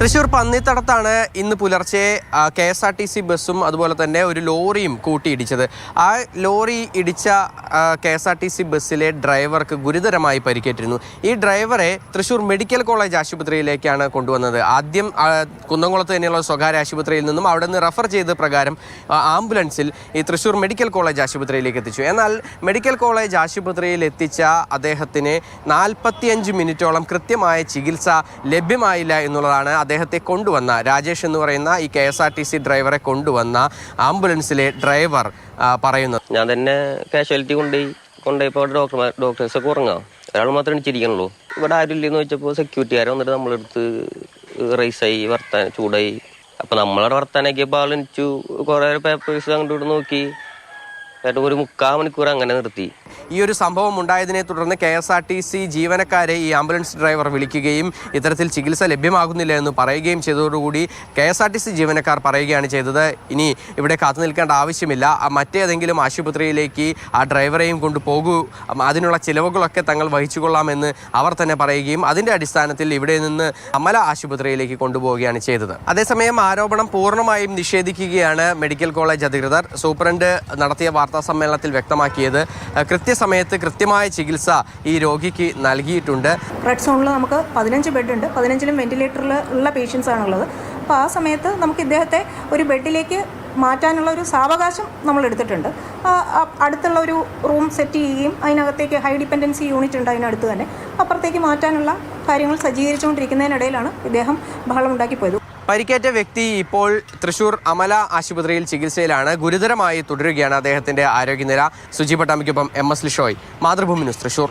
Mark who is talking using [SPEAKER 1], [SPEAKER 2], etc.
[SPEAKER 1] തൃശൂർ പന്നിത്തടത്താണ് ഇന്ന് പുലർച്ചെ K S R T C ബസ്സും അതുപോലെ തന്നെ ഒരു ലോറിയും കൂട്ടിയിടിച്ചത്. ആ ലോറി ഇടിച്ച K S R T C ബസ്സിലെ ഡ്രൈവർക്ക് ഗുരുതരമായി പരിക്കേറ്റിരുന്നു. ഈ ഡ്രൈവറെ തൃശ്ശൂർ മെഡിക്കൽ കോളേജ് ആശുപത്രിയിലേക്കാണ് കൊണ്ടുവന്നത്. ആദ്യം കുന്നംകുളത്ത് തന്നെയുള്ള സ്വകാര്യ ആശുപത്രിയിൽ നിന്നും അവിടെ നിന്ന് റെഫർ ചെയ്ത പ്രകാരം ആംബുലൻസിൽ ഈ തൃശ്ശൂർ മെഡിക്കൽ കോളേജ് ആശുപത്രിയിലേക്ക് എത്തിച്ചു. എന്നാൽ മെഡിക്കൽ കോളേജ് ആശുപത്രിയിൽ എത്തിച്ച അദ്ദേഹത്തിന് നാൽപ്പത്തിയഞ്ച് മിനിറ്റോളം കൃത്യമായ ചികിത്സ ലഭ്യമായില്ല എന്നുള്ളതാണ് അദ്ദേഹത്തെ കൊണ്ടുവന്ന രാജേഷ് എന്ന് പറയുന്ന ഈ K S R T C ഡ്രൈവറെ കൊണ്ടുവന്ന ആംബുലൻസിലെ ഡ്രൈവർ പറയുന്നു. പറയുന്നത്
[SPEAKER 2] ഞാൻ തന്നെ കാഷ്വാലിറ്റി കൊണ്ടുപോയി കൊണ്ടുപോയപ്പോൾ ഡോക്ടർമാർ ഡോക്ടേഴ്സൊക്കെ ഉറങ്ങാം. ഒരാൾ മാത്രമേ എണിച്ചിരിക്കണുള്ളൂ. ഇവിടെ ആരുമില്ലെന്ന് വെച്ചപ്പോൾ വെച്ചപ്പോൾ സെക്യൂരിറ്റിക്കാരെ വന്നിട്ട് നമ്മളെടുത്ത് റൈസായി വർത്താൻ ചൂടായി. അപ്പം നമ്മളവിടെ വർത്താനാക്കിയപ്പോൾ ആൾ എണിച്ചു. കുറേ പേപ്പേഴ്സ് അങ്ങോട്ട് നോക്കി. എന്നിട്ട് ഒരു മുക്കാൽ മണിക്കൂർ അങ്ങനെ നിർത്തി.
[SPEAKER 1] ഈ ഒരു സംഭവം ഉണ്ടായതിനെ തുടർന്ന് K S R T C ജീവനക്കാരെ ഈ ആംബുലൻസ് ഡ്രൈവർ വിളിക്കുകയും ഇത്തരത്തിൽ ചികിത്സ ലഭ്യമാകുന്നില്ല എന്ന് പറയുകയും ചെയ്തതോടുകൂടി K S R T C ജീവനക്കാർ പറയുകയാണ് ചെയ്തത്. ഇനി ഇവിടെ കാത്തു നിൽക്കേണ്ട ആവശ്യമില്ല. മറ്റേതെങ്കിലും ആശുപത്രിയിലേക്ക് ആ ഡ്രൈവറെയും കൊണ്ട് പോകൂ. അതിനുള്ള ചിലവുകളൊക്കെ തങ്ങൾ വഹിച്ചുകൊള്ളാമെന്ന് അവർ തന്നെ പറയുകയും അതിന്റെ അടിസ്ഥാനത്തിൽ ഇവിടെ നിന്ന് അമല ആശുപത്രിയിലേക്ക് കൊണ്ടുപോവുകയാണ് ചെയ്തത്. അതേസമയം ആരോപണം പൂർണമായും നിഷേധിക്കുകയാണ് മെഡിക്കൽ കോളേജ് അധികൃതർ. സൂപ്രണ്ട് നടത്തിയ വാർത്താ സമ്മേളനത്തിൽ വ്യക്തമാക്കിയത് അഹ് കൃത്യസമയത്ത് കൃത്യമായ ചികിത്സ ഈ രോഗിക്ക് നൽകിയിട്ടുണ്ട്.
[SPEAKER 3] റെഡ് സോണിൽ നമുക്ക് പതിനഞ്ച് ബെഡ് ഉണ്ട്. പതിനഞ്ചിലും വെന്റിലേറ്ററിൽ ഉള്ള പേഷ്യൻസ് ആണുള്ളത്. അപ്പോൾ ആ സമയത്ത് നമുക്ക് ഇദ്ദേഹത്തെ ഒരു ബെഡിലേക്ക് മാറ്റാനുള്ള ഒരു സാവകാശം നമ്മൾ എടുത്തിട്ടുണ്ട്. അടുത്തുള്ള ഒരു റൂം സെറ്റ് ചെയ്യുകയും അതിനകത്തേക്ക് ഹൈ ഡിപ്പെൻഡൻസി യൂണിറ്റ് ഉണ്ട് അതിനടുത്ത് തന്നെ. അപ്പുറത്തേക്ക് മാറ്റാനുള്ള കാര്യങ്ങൾ സജ്ജീകരിച്ചുകൊണ്ടിരിക്കുന്നതിനിടയിലാണ് ഇദ്ദേഹം ബഹളം ഉണ്ടാക്കി പോയത്
[SPEAKER 1] പരിക്കേറ്റ വ്യക്തി ഇപ്പോൾ തൃശൂർ അമല ആശുപത്രിയിൽ ചികിത്സയിലാണ്. ഗുരുതരമായി തുടരുകയാണ് അദ്ദേഹത്തിന്റെ ആരോഗ്യനില. Suji പട്ടാമിക്കൊപ്പം M S Lishoy. Mathrubhumi news Thrissur.